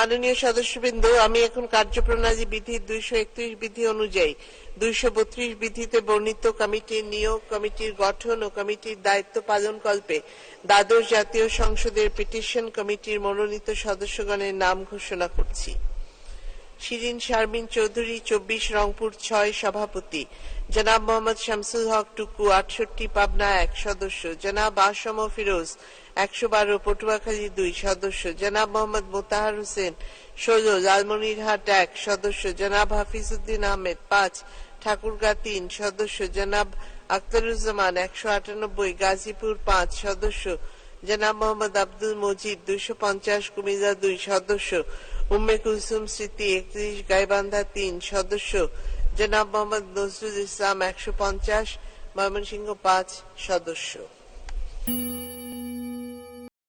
মাননীয় সদস্যবৃন্দ, আমি এখন কার্যপ্রণালী বিধির দুইশো একত্রিশ বিধি অনুযায়ী দুইশো বত্রিশ বিধিতে বর্ণিত কমিটির নিয়োগ, কমিটির গঠন ও কমিটির দায়িত্ব পালন কল্পে দ্বাদশ জাতীয় সংসদের পিটিশন কমিটির মনোনীত সদস্যগণের নাম ঘোষণা করছি। শিরিন শারমিন চৌধুরী, চব্বিশ রংপুর, ছয় সভাপতি। জনাব মোহাম্মদ শামসুল হক টুকু, আটষট্টি পাবনা, এক সদস্য। জনাব আসম ফিরোজ, একশো বারো, পটুয়াখালী, দুই সদস্য। জনাব মোহাম্মদ মোতাহার হোসেন, ষোলো, লালমনিরহাট, এক সদস্য। জনাব হাফিজউদ্দিন আহমেদ, পাঁচ। ঠাকুরগা, তিন সদস্য। জনাব আখতারুজ্জামান, একশো আটানব্বই। গাজীপুর, পাঁচ সদস্য। জনাব মোহাম্মদ আব্দুল মজিদ, দুইশো পঞ্চাশ। কুমিল্লা, দুই সদস্য। উম্মে কুলসুম স্মৃতি একত্রিশ, গাইবান্ধা তিন, সদস্য জনাব মোহাম্মদ নজরুল ইসলাম একশো পঞ্চাশ, ময়মনসিংহ পাঁচ, সদস্য।